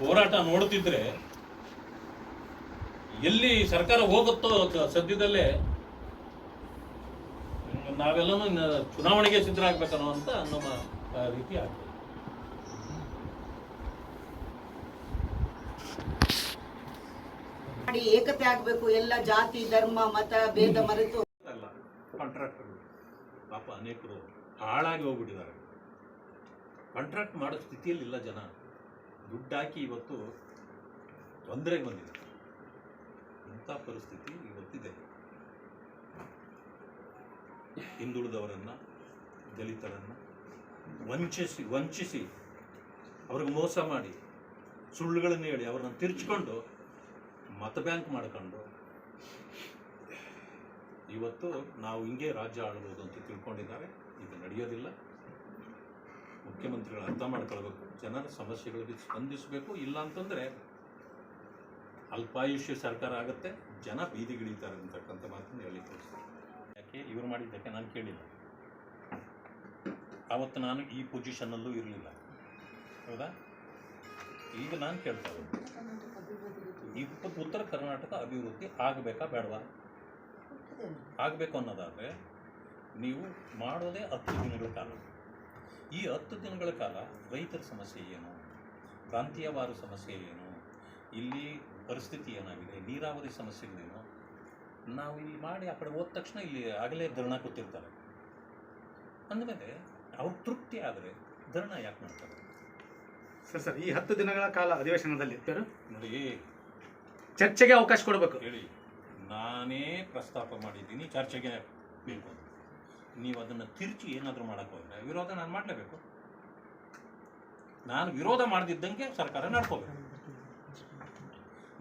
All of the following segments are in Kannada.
ಹೋರಾಟ ನೋಡುತ್ತಿದ್ರೆ ಎಲ್ಲಿ ಸರ್ಕಾರ ಹೋಗುತ್ತೋ ಸದ್ಯದಲ್ಲೇ ನಾವೆಲ್ಲನೂ ಚುನಾವಣೆಗೆ ಸಿದ್ಧರಾಗಬೇಕನ್ನೋ ಅಂತ ನಮ್ಮ ರೀತಿ ಆಗ್ತದೆ. ಏಕತೆ ಆಗ್ಬೇಕು ಎಲ್ಲ ಜಾತಿ ಧರ್ಮ ಮತ ಭೇದ ಮರೆತು. ಅಲ್ಲ ಕಾಂಟ್ರಾಕ್ಟರ್ಗಳು ಪಾಪ ಅನೇಕರು ಹಾಳಾಗಿ ಹೋಗ್ಬಿಟ್ಟಿದ್ದಾರೆ. ಕಾಂಟ್ರಾಕ್ಟ್ ಮಾಡೋ ಸ್ಥಿತಿಯಲ್ಲಿ ಇಲ್ಲ ಜನ. ದುಡ್ಡು ಹಾಕಿ ಇವತ್ತು ತೊಂದರೆಗೆ ಬಂದಿದೆ. ಇಂಥ ಪರಿಸ್ಥಿತಿ ಇವತ್ತಿದೆ. ಹಿಂದುಳಿದವರನ್ನು, ದಲಿತರನ್ನ ವಂಚಿಸಿ ವಂಚಿಸಿ ಅವ್ರಿಗೆ ಮೋಸ ಮಾಡಿ, ಸುಳ್ಳುಗಳನ್ನು ಹೇಳಿ ಅವ್ರನ್ನ ತಿರ್ಚ್ಕೊಂಡು ಮತ ಬ್ಯಾಂಕ್ ಮಾಡ್ಕೊಂಡು ಇವತ್ತು ನಾವು ಹಿಂಗೆ ರಾಜ್ಯ ಆಳ್ಬೋದು ಅಂತ ತಿಳ್ಕೊಂಡಿದ್ದಾರೆ. ಇದು ನಡೆಯೋದಿಲ್ಲ. ಮುಖ್ಯಮಂತ್ರಿಗಳು ಅರ್ಥ ಮಾಡ್ಕೊಳ್ಬೇಕು. ಜನರ ಸಮಸ್ಯೆಗಳಿಗೆ ಸ್ಪಂದಿಸಬೇಕು. ಇಲ್ಲ ಅಂತಂದ್ರೆ ಅಲ್ಪಾಯುಷ್ಯ ಸರ್ಕಾರ ಆಗುತ್ತೆ, ಜನ ಬೀದಿಗಿಳಿತಾರೆ ಅಂತಕ್ಕಂಥ ಮಾತನ್ನು ಹೇಳಿ ಯಾಕೆ? ಇವ್ರು ಮಾಡಿದ್ದಕ್ಕೆ ನಾನು ಕೇಳಿಲ್ಲ. ಆವತ್ತು ನಾನು ಈ ಪೊಸಿಷನ್ನಲ್ಲೂ ಇರಲಿಲ್ಲ. ಹೌದಾ? ಈಗ ನಾನು ಕೇಳ್ತಾ ಇಪ್ಪತ್ತು ಉತ್ತರ ಕರ್ನಾಟಕ ಅಭಿವೃದ್ಧಿ ಆಗಬೇಕಾ ಬೇಡವಾ? ಆಗಬೇಕು ಅನ್ನೋದಾದರೆ ನೀವು ಮಾಡೋದೇ ಹತ್ತು ದಿನಗಳ ಕಾಲ. ಈ ಹತ್ತು ದಿನಗಳ ಕಾಲ ರೈತರ ಸಮಸ್ಯೆ ಏನು? ಪ್ರಾಂತೀಯವಾರು ಸಮಸ್ಯೆ ಏನು? ಇಲ್ಲಿ ಪರಿಸ್ಥಿತಿ ಏನಾಗಿದೆ? ನೀರಾವರಿ ಸಮಸ್ಯೆಗಳೇನು? ನಾವು ಇಲ್ಲಿ ಮಾಡಿ ಆ ಕಡೆ ಹೋದ ತಕ್ಷಣ ಇಲ್ಲಿ ಆಗಲೇ ಧರಣ ಕೂತಿರ್ತಾರೆ ಅಂದಮೇಲೆ ಅವ್ರು ತೃಪ್ತಿ ಆದರೆ ಧರಣ ಯಾಕೆ ಮಾಡ್ತಾರೆ? ಸರ್ ಸರ್ ಈ ಹತ್ತು ದಿನಗಳ ಕಾಲ ಅಧಿವೇಶನದಲ್ಲಿ ನೋಡಿ ಚರ್ಚೆಗೆ ಅವಕಾಶ ಕೊಡಬೇಕು. ಹೇಳಿ. ನಾನೇ ಪ್ರಸ್ತಾಪ ಮಾಡಿದ್ದೀನಿ ಚರ್ಚೆಗೆ ಬೇಕು ಅಂತ. ನೀವು ಅದನ್ನು ತಿರುಚಿ ಏನಾದರೂ ಮಾಡೋಕ್ಕೆ ಹೋದರೆ ವಿರೋಧ ನಾನು ಮಾಡಲೇಬೇಕು. ನಾನು ವಿರೋಧ ಮಾಡದಿದ್ದಂಗೆ ಸರ್ಕಾರ ನಡ್ಕೋಬೇಕು.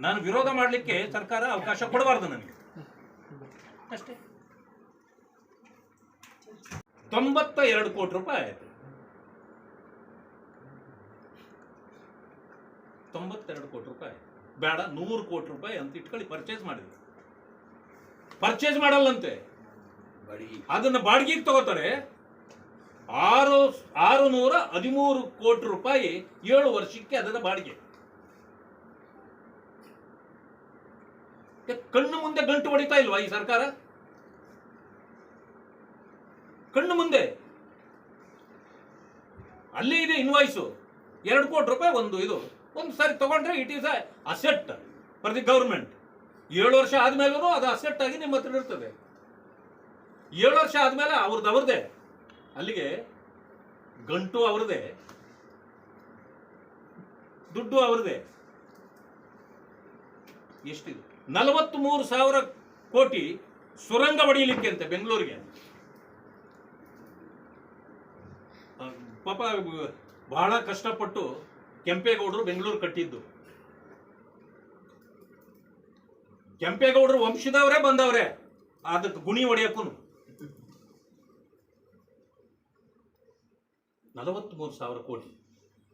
ನಾನು ವಿರೋಧ ಮಾಡಲಿಕ್ಕೆ ಸರ್ಕಾರ ಅವಕಾಶ ಕೊಡಬಾರ್ದು ನನಗೆ. ಅಷ್ಟೇ. ತೊಂಬತ್ತ ಎರಡು ಕೋಟಿ ರೂಪಾಯಿ ಆಯಿತು. ತೊಂಬತ್ತೆರಡು ಕೋಟಿ ರೂಪಾಯಿ. ಬೇಡ, ನೂರು ಕೋಟಿ ರೂಪಾಯಿ ಅಂತ ಇಟ್ಕೊಳ್ಳಿ ಪರ್ಚೇಸ್ ಮಾಡಿದ್ರು. ಪರ್ಚೇಸ್ ಮಾಡಲ್ಲಂತೆ. ಅದನ್ನ ಬಾಡಿಗೆಗೆ ತಗೋತಾರೆ. ಆರು ಆರು ನೂರ ಹದಿಮೂರು ಕೋಟಿ ರೂಪಾಯಿ ಏಳು ವರ್ಷಕ್ಕೆ ಅದನ್ನ ಬಾಡಿಗೆ. ಕಣ್ಣು ಮುಂದೆ ಗಂಟು ಹೊಡಿತಾ ಇಲ್ವಾ ಈ ಸರ್ಕಾರ? ಕಣ್ಣು ಮುಂದೆ. ಅಲ್ಲಿ ಇದೆ ಇನ್ವಾಯ್ಸು ಎರಡು ಕೋಟಿ ರೂಪಾಯಿ ಒಂದು ಇದು. ಒಂದು ಸಾರಿ ತಗೊಂಡ್ರೆ it is asset for the government ಏಳು ವರ್ಷ ಆದ್ಮೇಲೂ ಅದು ಅಸೆಟ್ ಆಗಿ ನಿಮ್ಮ ಹತ್ರ ಇರ್ತದೆ. ಏಳು ವರ್ಷ ಆದಮೇಲೆ ಅವ್ರದ್ದು ಅವ್ರದೇ. ಅಲ್ಲಿಗೆ ಗಂಟು ಅವ್ರದೇ. ದುಡ್ಡು ಅವ್ರದೇ. ಎಷ್ಟಿದೆ? ನಲವತ್ತ್ ಮೂರು ಸಾವಿರ ಕೋಟಿ ಸುರಂಗ ಹೊಡಿಲಿಕ್ಕೆ ಅಂತೆ ಬೆಂಗಳೂರಿಗೆ. ಪಾಪ, ಬಹಳ ಕಷ್ಟಪಟ್ಟು ಕೆಂಪೇಗೌಡರು ಬೆಂಗಳೂರು ಕಟ್ಟಿದ್ದು. ಕೆಂಪೇಗೌಡರು ವಂಶದವರೇ ಬಂದವರೇ. ಅದಕ್ಕೆ ಗುಣಿ ಹೊಡೆಯಕ್ಕೂ ನಲವತ್ಮೂರು ಸಾವಿರ ಕೋಟಿ.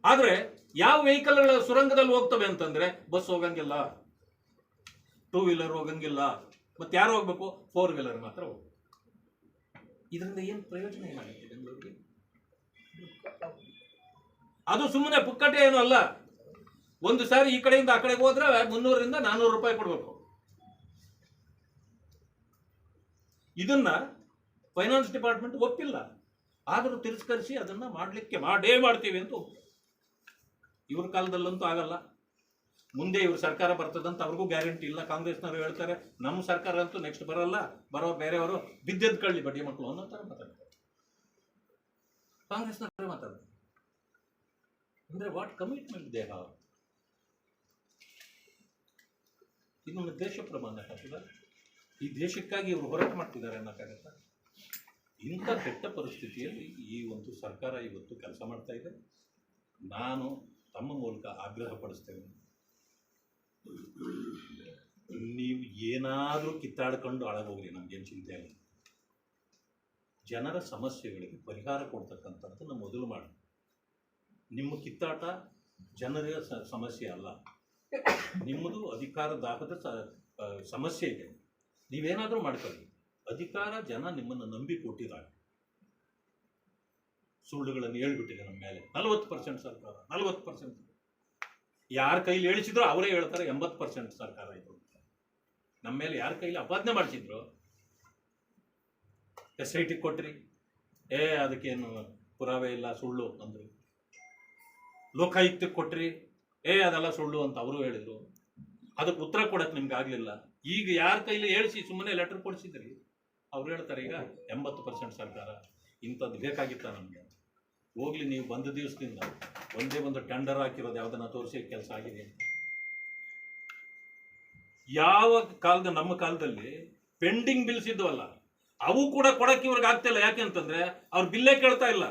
ಆದರೆ ಯಾವ ವೆಹಿಕಲ್ಗಳ ಸುರಂಗದಲ್ಲಿ ಹೋಗ್ತವೆ ಅಂತಂದ್ರೆ ಬಸ್ ಹೋಗಂಗಿಲ್ಲ ಟೂ ವೀಲರ್ ಹೋಗಂಗಿಲ್ಲ, ಮತ್ತೆ ಯಾರು ಹೋಗ್ಬೇಕು? ಫೋರ್ ವೀಲರ್ ಮಾತ್ರ ಹೋಗ್ಬೇಕು. ಇದರಿಂದ ಏನು ಪ್ರಯೋಜನ ಏನಾಗುತ್ತೆ ಬೆಂಗಳೂರಿಗೆ? ಅದು ಸುಮ್ಮನೆ ಪುಕ್ಕಟೆ ಏನು ಅಲ್ಲ. ಒಂದು ಸಾರಿ ಈ ಕಡೆಯಿಂದ ಆ ಕಡೆಗೆ ಹೋದ್ರೆ ಮುನ್ನೂರರಿಂದ ನಾನ್ನೂರು ರೂಪಾಯಿ ಕೊಡಬೇಕು. ಇದನ್ನ ಫೈನಾನ್ಸ್ ಡಿಪಾರ್ಟ್ಮೆಂಟ್ ಒಪ್ಪಿಲ್ಲ. ಆದರೂ ತಿರಸ್ಕರಿಸಿ ಅದನ್ನ ಮಾಡಲಿಕ್ಕೆ ಮಾಡೇ ಮಾಡ್ತೀವಿ ಅಂತ. ಇವ್ರ ಕಾಲದಲ್ಲಂತೂ ಆಗಲ್ಲ. ಮುಂದೆ ಇವ್ರ ಸರ್ಕಾರ ಬರ್ತದಂತ ಅವ್ರಿಗೂ ಗ್ಯಾರಂಟಿ ಇಲ್ಲ. ಕಾಂಗ್ರೆಸ್ನವರು ಹೇಳ್ತಾರೆ, ನಮ್ಮ ಸರ್ಕಾರ ಅಂತೂ ನೆಕ್ಸ್ಟ್ ಬರಲ್ಲ. ಬರೋ ಬೇರೆಯವರು ಬಿದ್ದೆದ್ ಕಳ್ಳಿ ಬಡ್ಡಿ ಮಕ್ಕಳು ಅನ್ನೋ ಥರ ಮಾತಾಡ್ತಾರೆ. ಕಾಂಗ್ರೆಸ್ನವರೇ ಮಾತಾಡ್ತಾರೆ. ಅಂದ್ರೆ ವಾಟ್ ಕಮಿಟ್ಮೆಂಟ್ ದೇಹ ಇನ್ನೊಂದು ದೇಶ ಪ್ರಮಾಣ ಹಾಕಿದ ಈ ದೇಶಕ್ಕಾಗಿ ಇವರು ಹೋರಾಟ ಮಾಡ್ತಿದ್ದಾರೆ ಅನ್ನೋಕ್ಕಾಗತ್ತ ಇಂಥ ಕೆಟ್ಟ ಪರಿಸ್ಥಿತಿಯಲ್ಲಿ ಈ ಒಂದು ಸರ್ಕಾರ ಇವತ್ತು ಕೆಲಸ ಮಾಡ್ತಾ ಇದೆ. ನಾನು ತಮ್ಮ ಮೂಲಕ ಆಗ್ರಹ ಪಡಿಸ್ತೇನೆ. ನೀವು ಏನಾದರೂ ಕಿತ್ತಾಡ್ಕೊಂಡು ಅಳಗೋಗ್ರಿ ನಮ್ಗೆ ಏನು ಚಿಂತೆ ಇಲ್ಲ. ಜನರ ಸಮಸ್ಯೆಗಳಿಗೆ ಪರಿಹಾರ ಕೊಡ್ತಕ್ಕಂಥದ್ದನ್ನು ಮೊದಲು ಮಾಡಿ. ನಿಮ್ಮ ಕಿತ್ತಾಟ ಜನರ ಸಮಸ್ಯೆ ಅಲ್ಲ. ನಿಮ್ಮದು ಅಧಿಕಾರ ದಾಹದ ಸಮಸ್ಯೆ ಇದೆ. ನೀವೇನಾದರೂ ಮಾಡ್ಕೊಳ್ಳಿ. ಅಧಿಕಾರ ಜನ ನಿಮ್ಮನ್ನು ನಂಬಿ ಕೊಟ್ಟಿದ್ದಾರೆ. ಸುಳ್ಳುಗಳನ್ನು ಹೇಳ್ಬಿಟ್ಟಿದೆ ನಮ್ಮ ಮೇಲೆ. ನಲವತ್ತು ಪರ್ಸೆಂಟ್ ಸರ್ಕಾರ, ನಲವತ್ತು ಪರ್ಸೆಂಟ್ ಯಾರ ಕೈಲಿ ಹೇಳಿಸಿದ್ರು ಅವರೇ ಹೇಳ್ತಾರೆ, ಎಂಬತ್ತು ಪರ್ಸೆಂಟ್ ಸರ್ಕಾರ ಇದು. ನಮ್ಮ ಮೇಲೆ ಯಾರ ಕೈಲಿ ಅಪಾದನೆ ಮಾಡಿಸಿದ್ರು, ಎಸ್ ಐ ಟಿ ಕೊಟ್ರಿ. ಏ, ಅದಕ್ಕೇನು ಪುರಾವೆ ಇಲ್ಲ, ಸುಳ್ಳು ಅಂದ್ರಿ ಲೋಕಾಯುಕ್ತಕ್ಕೆ ಕೊಟ್ರಿ. ಏ, ಅದೆಲ್ಲ ಸುಳ್ಳು ಅಂತ ಅವರು ಹೇಳಿದ್ರು. ಅದಕ್ಕೆ ಉತ್ತರ ಕೊಡಕ್ಕೆ ನಿಮ್ಗೆ ಆಗಲಿಲ್ಲ. ಈಗ ಯಾರ ಕೈಲಿ ಹೇಳಿಸಿ ಸುಮ್ಮನೆ ಲೆಟರ್ ಕೊಡಿಸಿದ್ರಿ? ಅವ್ರು ಹೇಳ್ತಾರೆ, ಈಗ ಎಂಬತ್ತು ಪರ್ಸೆಂಟ್ ಸರ್ಕಾರ ಇಂಥದ್ದು ಬೇಕಾಗಿತ್ತ ನಮಗೆ? ಹೋಗ್ಲಿ, ನೀವು ಬಂದ ದಿವಸದಿಂದ ಒಂದೇ ಒಂದು ಟೆಂಡರ್ ಹಾಕಿರೋದು ಯಾವ್ದನ್ನ ತೋರಿಸಿ ಕೆಲಸ ಆಗಿದೆ ಯಾವ ಕಾಲದ, ನಮ್ಮ ಕಾಲದಲ್ಲಿ ಪೆಂಡಿಂಗ್ ಬಿಲ್ಸ್ ಇದ್ದವಲ್ಲ, ಅವು ಕೂಡ ಕೊಡಕ್ಕೆ ಇವ್ರಿಗೆ ಆಗ್ತಿಲ್ಲ ಯಾಕೆ ಅಂತಂದ್ರೆ ಅವ್ರು ಬಿಲ್ಲೇ ಕೇಳ್ತಾ ಇಲ್ಲ.